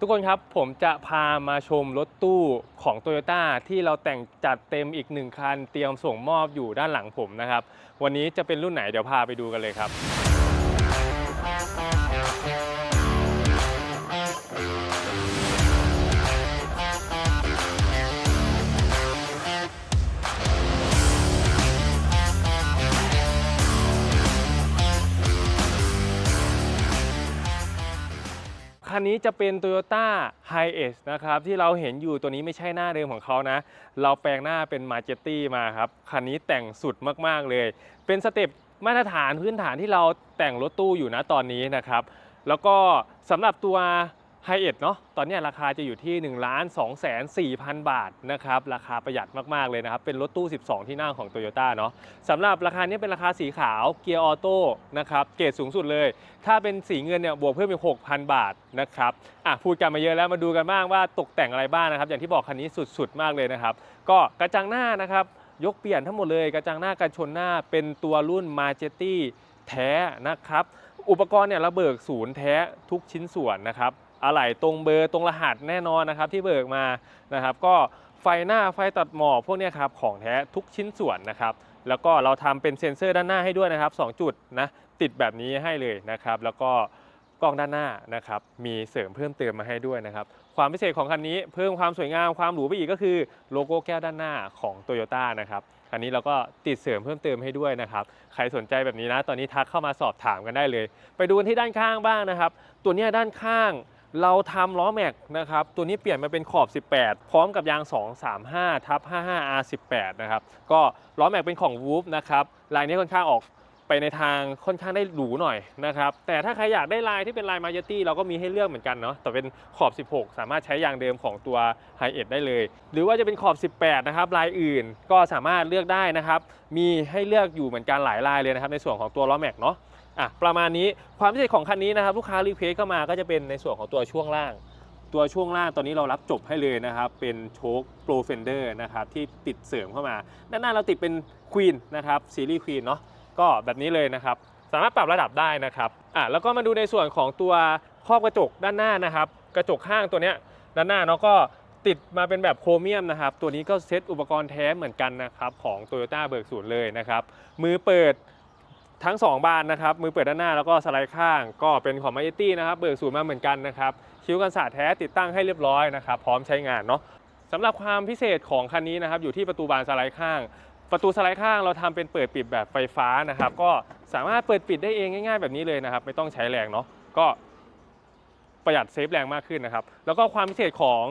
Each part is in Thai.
ทุกคนครับผมจะพามาชมรถตู้ของ Toyota ที่เราแต่งจัดเต็มอีกหนึ่งคัน เตรียมส่งมอบอยู่ด้านหลังผมนะครับ วันนี้จะเป็นรุ่นไหนเดี๋ยวพาไปดูกันเลยครับ คันนี้จะเป็น Toyota h i เอสนะครับที่เราเห็นอยู่ตัวนี้ไม่ใช่หน้าเดิมของเขานะ เราแปลงหน้าเป็น Majetti มาครับ คันนี้แต่งสุดมากๆเลย เป็นสเต็ปมาตรฐานพื้นฐานที่เราแต่งรถตู้อยู่นะตอนนี้นะครับ แล้วก็สำหรับตัว ไฮเอ็ดเนาะตอนนี้ราคาจะอยู่ที่1นึ่งล้านสองแสนสี่พันบาทนะครับราคาประหยัดมากๆเลยนะครับ เป็นรถตู้ 12 ที่นั่งของ Toyota เนาะสำหรับราคานี้เป็นราคาสีขาวเกียร์ออโต้นะครับเกรดสูงสุดเลย ถ้าเป็นสีเงินเนี่ยบวกเพิ่มอีก6,000บาทนะครับอะพูดกันมาเยอะแล้วมาดูกันบ้างว่าตกแต่งอะไรบ้างนะครับ อย่างที่บอกคันนี้สุดๆมากเลยนะครับ ก็กระจังหน้านะครับยกเปลี่ยนทั้งหมดเลยกระจังหน้ากันชนหน้าเป็นตัวรุ่น Majetti แท้นะครับอุปกรณ์เนี่ยราเบิกศูนย์แท้ทุกชิ้นส่วนนะครับ อะไหล่ตรงเบอร์ตรงรหัสแน่นอนนะครับที่เบิกมานะครับ ก็ไฟหน้าไฟตัดหมอกพวกนี้ครับของแท้ทุกชิ้นส่วนนะครับ แล้วก็เราทำเป็นเซ็นเซอร์ด้านหน้าให้ด้วยนะครับ 2 จุดนะติดแบบนี้ให้เลยนะครับ แล้วก็กล้องด้านหน้านะครับมีเสริมเพิ่มเติมมาให้ด้วยนะครับ ความพิเศษของคันนี้เพิ่มความสวยงามความหรูไปอีกก็คือโลโก้แก้วด้านหน้าของ Toyota นะครับคันนี้เราก็ติดเสริมเพิ่มเติมให้ด้วยนะครับ ใครสนใจแบบนี้นะ ตอนนี้ทักเข้ามาสอบถามกันได้เลย ไปดูกันที่ด้านข้างบ้างนะครับ ตัวนี้ด้านข้าง เราทำล้อแม็กนะครับตัวนี้เปลี่ยนมาเป็นขอบ 18 พร้อมกับยาง 235ทับ55 R18 นะครับก็ล้อแม็กเป็นของ w o o f นะครับลายนี้ค่อนข้างออกไปในทางค่อนข้างได้หรูหน่อยนะครับแต่ถ้าใครอยากได้ลายที่เป็นลายมา j ตี้เราก็มีให้เลือกเหมือนกันเนาะแต่เป็นขอบ 16 สามารถใช้ยางเดิมของตัว h i เอได้เลย หรือว่าจะเป็นขอบ 18 นะครับลายอื่นก็สามารถเลือกได้นะครับมีให้เลือกอยู่เหมือนกันหลายลายเลยนะครับในส่วนของตัวล้อแม็กเนาะ อะประมาณนี้ความพิเศษของคันนี้นะครับลูกค้ารีเควสเข้ามาก็จะเป็นในส่วนของตัวช่วงล่าง ตัวช่วงล่างตอนนี้เรารับจบให้เลยนะครับ เป็นโชคโปรเฟนเดอร์นะครับที่ติดเสริมเข้ามาด้านหน้าเราติดเป็นควีนนะครับซีรีส์ควีนเนาะก็แบบนี้เลยนะครับสามารถปรับระดับได้นะครับอะแล้วก็มาดูในส่วนของตัวครอบกระจกด้านหน้านะครับ กระจกข้างตัวเนี้ยด้านหน้าเนาะก็ติดมาเป็นแบบโครเมียมนะครับ ตัวนี้ก็เซตอุปกรณ์แท้เหมือนกันนะครับของ Toyota เบิร์กศูนย์เลยนะครับ มือเปิด ทั้ง 2 บานนะครับ มือเปิดด้านหน้าแล้วก็สไลด์ข้างก็เป็นของ m a เ e ตี้นะครับเบิกศูนย์มาเหมือนกันนะครับคิ้วกันสาดแท้ติดตั้งให้เรียบร้อยนะครับพร้อมใช้งานเนาะสำหรับความพิเศษของคันนี้นะครับอยู่ที่ประตูบานสไลด์ข้าง ประตูสไลด์ข้างเราทำเป็นเปิดปิดแบบไฟฟ้านะครับ ก็สามารถเปิดปิดได้เองง่าย ๆ แบบนี้เลยนะครับ ไม่ต้องใช้แรงเนาะก็ประหยัดเซฟแรงมากขึ้นนะครับ แล้วก็ความพิเศษของ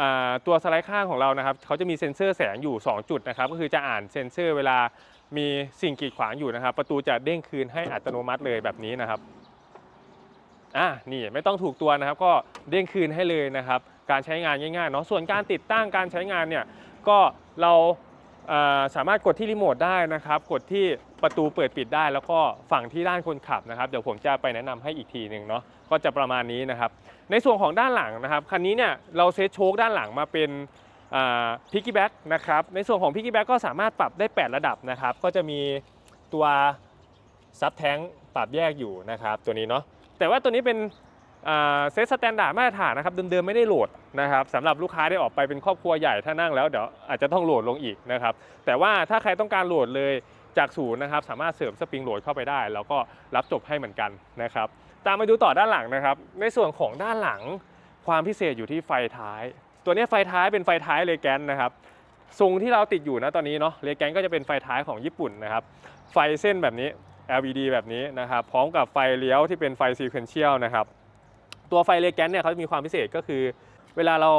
อตัวสไลด์ข้างของเรานะครับเขาจะมีเซ็นเซอร์แสงอยู่ 2 จุดนะครับ ก็คือจะอ่านเซ็นเซอร์เวลา มีสิ่งกีดขวางอยู่นะครับ ประตูจะเด้งคืนให้อัตโนมัติเลยแบบนี้นะครับอะนี่ไม่ต้องถูกตัวนะครับ ก็เด้งคืนให้เลยนะครับ การใช้งานง่ายๆเนาะส่วนการติดตั้งการใช้งานเนี่ยก็เราสามารถกดที่รีโมทได้นะครับ กดที่ประตูเปิดปิดได้แล้วก็ฝั่งที่ด้านคนขับนะครับ เดี๋ยวผมจะไปแนะนำให้อีกทีหนึ่งเนาะก็จะประมาณนี้นะครับ ในส่วนของด้านหลังนะครับคันนี้เนี่ยเราเซตโชคด้านหลังมาเป็น พิกกี้แบ็กนะครับในส่วนของพิกกี้แบ็กก็สามารถปรับได้ 8 ระดับนะครับก็จะมีตัวซับแท้งปรับแยกอยู่นะครับตัวนี้เนาะแต่ว่าตัวนี้เป็นเซตสแตนดาร์ดมาตรฐานนะครับเดิมๆไม่ได้โหลดนะครับสำหรับลูกค้าได้ออกไปเป็นครอบครัวใหญ่ถ้านั่งแล้วเดี๋ยวอาจจะต้องโหลดลงอีกนะครับแต่ว่าถ้าใครต้องการโหลดเลยจากศูนย์นะครับสามารถเสริมสปริงโหลดเข้าไปได้ แล้วก็รับจบให้เหมือนกันนะครับตามมาดูต่อด้านหลังนะครับ ในส่วนของด้านหลังความพิเศษอยู่ที่ไฟท้าย ตัวนี้ไฟท้ายเป็นไฟท้ายเลแกนนะครับทรงที่เราติดอยู่นะตอนนี้เนาะเลแกนก็จะเป็นไฟท้ายของญี่ปุ่นนะครับไฟเส้นแบบนี้ LED แบบนี้นะครับพร้อมกับไฟเลี้ยวที่เป็นไฟซีเควนเชียลนะครับตัวไฟเลแกนเนี่ยเขาจะมีความพิเศษก็คือ เวลาเรา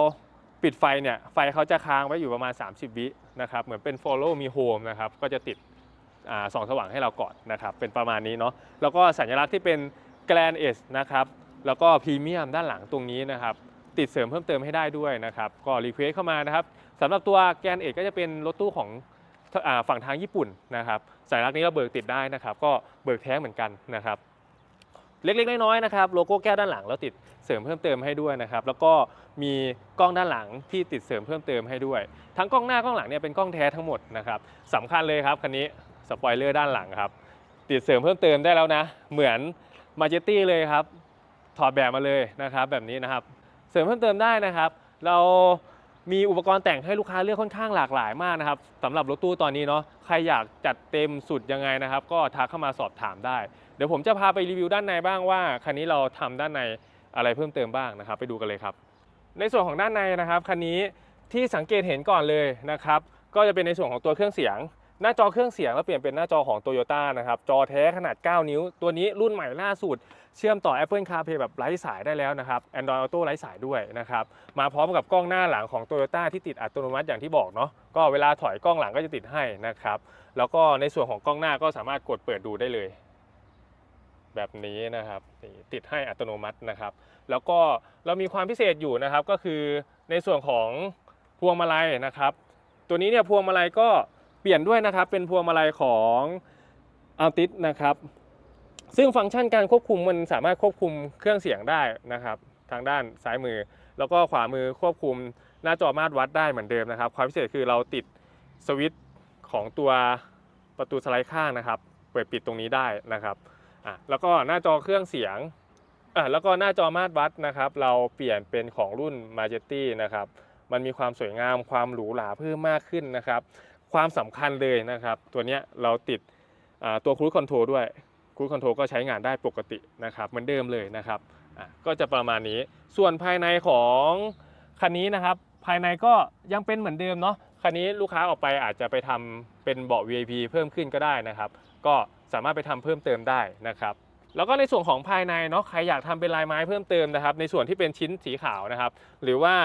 ปิดไฟเนี่ยไฟเขาจะค้างไว้อยู่ประมาณ 30 วินะครับเหมือนเป็น follow me home นะครับก็จะติดส่องสว่างให้เราก่อนนะครับเป็นประมาณนี้เนาะแล้วก็สัญลักษณ์ที่เป็น Grand S นะครับแล้วก็พรีเมียมด้านหลังตรงนี้นะครับ ติดเสริมเพิ่มเติมให้ได้ด้วยนะครับ ก็รีเควสเข้ามานะครับสำหรับตัวแกนเอกก็จะเป็นรถตู้ของฝั่งทางญี่ปุ่นนะครับสัญลักษณ์นี้เราเบิกติดได้นะครับ ก็เบิกแท้เหมือนกันนะครับ เล็กๆน้อยๆนะครับโลโก้แก้วด้านหลังเราติดเสริมเพิ่มเติมให้ด้วยนะครับ แล้วก็มีกล้องด้านหลังที่ติดเสริมเพิ่มเติมให้ด้วย ทั้งกล้องหน้ากล้องหลังเนี่ยเป็นกล้องแท้ทั้งหมดนะครับสำคัญเลยครับคันนี้สปอยเลอร์ด้านหลังครับ ติดเสริมเพิ่มเติมได้แล้วนะ เหมือนมาเจตี้เลยครับ ถอดแบบมาเลยนะครับ แบบนี้นะครับ เสริมเพิ่มเติมได้นะครับ เรามีอุปกรณ์แต่งให้ลูกค้าเลือกค่อนข้างหลากหลายมากนะครับสำหรับรถตู้ตอนนี้เนาะใครอยากจัดเต็มสุดยังไงนะครับ ก็ทักเข้ามาสอบถามได้ เดี๋ยวผมจะพาไปรีวิวด้านในบ้างว่าคันนี้เราทำด้านในอะไรเพิ่มเติมบ้างนะครับ ไปดูกันเลยครับ ในส่วนของด้านในนะครับคันนี้ที่สังเกตเห็นก่อนเลยนะครับ ก็จะเป็นในส่วนของตัวเครื่องเสียง หน้าจอเครื่องเสียงแล้วเปลี่ยนเป็นหน้าจอของ Toyota นะครับจอแท้ขนาด 9 นิ้ว ตัวนี้รุ่นใหม่ล่าสุด เชื่อมต่อ Apple CarPlay แบบไร้สายได้แล้วนะครับ Android Auto ไร้สายด้วยนะครับมาพร้อมกับกล้องหน้าหลังของ Toyota ที่ติดอัตโนมัติอย่างที่บอกเนาะก็เวลาถอยกล้องหลังก็จะติดให้นะครับแล้วก็ในส่วนของกล้องหน้าก็สามารถกดเปิดดูได้เลย แบบนี้นะครับติดให้อัตโนมัตินะครับ แล้วก็เรามีความพิเศษอยู่นะครับก็คือในส่วนของพวงมาลัยนะครับ ตัวนี้เนี่ยพวงมาลัยก็เปลี่ยนด้วยนะครับเป็นพวงมาลัยของอัลติสนะครับ ซึ่งฟังก์ชันการควบคุมมันสามารถควบคุมเครื่องเสียงได้นะครับ ทางด้านซ้ายมือ แล้วก็ขวามือควบคุมหน้าจอมาตรวัดได้เหมือนเดิมนะครับ ความพิเศษคือเราติดสวิตช์ของตัวประตูสไลด์ข้างนะครับ เปิดปิดตรงนี้ได้นะครับอะแล้วก็หน้าจอเครื่องเสียงอะแล้วก็หน้าจอมาตรวัดนะครับ เราเปลี่ยนเป็นของรุ่น Majesty นะครับ มันมีความสวยงามความหรูหราเพิ่มมากขึ้นนะครับ ความสำคัญเลยนะครับ ตัวเนี้ยเราติดอ่าตัวครู i คอนโทรด้วย ครูคอนโทรก็ใช้งานได้ปกตินะครับเหมือนเดิมเลยนะครับก็จะประมาณนี้ส่วนภายในของคันนี้นะครับ ภายในก็ยังเป็นเหมือนเดิมเนาะคันนี้ลูกค้าออกไปอาจจะไปทำเป็นเบาะ VIP เพิ่มขึ้นก็ได้นะครับ ก็สามารถไปทำเพิ่มเติมได้นะครับแล้วก็ในส่วนของภายในเนาะใครอยากทำเป็นลายไม้เพิ่มเติมนะครับ ในส่วนที่เป็นชิ้นสีขาวนะครับ หรือว่า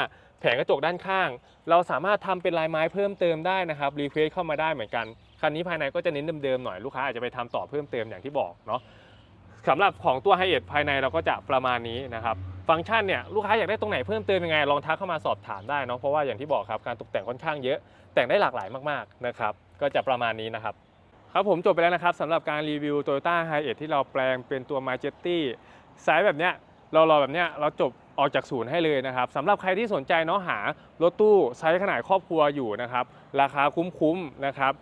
แผงกระจกด้านข้าง เราสามารถทำเป็นลายไม้เพิ่มเติมได้นะครับรีเควสเข้ามาได้เหมือนกัน คันนี้ภายในก็จะเน้นเดิมๆหน่อยลูกค้าอาจจะไปทำต่อเพิ่มเติมอย่างที่บอกเนาะสำหรับของตัวไฮเอทภายในเราก็จะประมาณนี้นะครับฟังก์ชันเนี่ยลูกค้าอยากได้ตรงไหนเพิ่มเติมยังไงลองทักเข้ามาสอบถามได้เนาะเพราะว่าอย่างที่บอกครับการตกแต่งค่อนข้างเยอะแต่งได้หลากหลายมากๆนะครับก็จะประมาณนี้นะครับครับผมจบไปแล้วนะครับสำหรับการรีวิว Toyota h i ที่เราแปลงเป็นตัว Majesty ไซส์แบบเนี้ยเรารอแบบเนี้ยเราจบออกจากศูนย์ให้เลยนะครับสำหรับใครที่สนใจเนาะหารถตู้ไซส์ขนาดครอบครัวอยู่นะครับราคาคุ้มๆนะครับ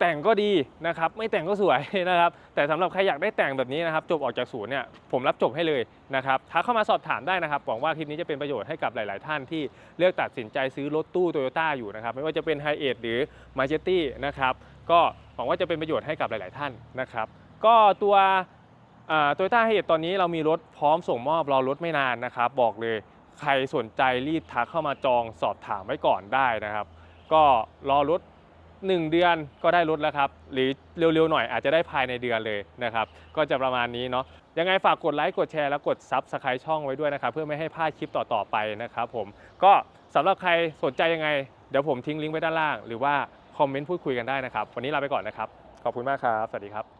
แต่งก็ดีนะครับไม่แต่งก็สวยนะครับแต่สำหรับใครอยากได้แต่งแบบนี้นะครับจบออกจากศูนย์เนี่ยผมรับจบให้เลยนะครับทักเข้ามาสอบถามได้นะครับหวังว่าคลิปนี้จะเป็นประโยชน์ให้กับหลาย ๆ ท่านที่เลือกตัดสินใจซื้อรถตู้โตโยต้าอยู่นะครับไม่ว่าจะเป็น h i เอทหรือ m a j e s t y นะครับก็หวังว่าจะเป็นประโยชน์ให้กับหลาย ๆ ท่านนะครับก็ตัวโตโยต้าไฮเอทตอนนี้เรามีรถพร้อมส่งมอบรอรถไม่นานนะครับบอกเลยใครสนใจรีบทักเข้ามาจองสอบถามไว้ก่อนได้นะครับ ก็รอรถ 1 เดือนก็ได้รถแล้วครับ หรือเร็วๆหน่อยอาจจะได้ภายในเดือนเลยนะครับ ก็จะประมาณนี้เนาะยังไงฝากกดไลค์กดแชร์แล้วกดซับสไครต์ช่องไว้ด้วยนะครับ เพื่อไม่ให้พลาดคลิปต่อๆไปนะครับผมก็สำหรับใครสนใจยังไง เดี๋ยวผมทิ้งลิงก์ไว้ด้านล่าง หรือว่าคอมเมนต์พูดคุยกันได้นะครับ วันนี้ลาไปก่อนนะครับ ขอบคุณมากครับ สวัสดีครับ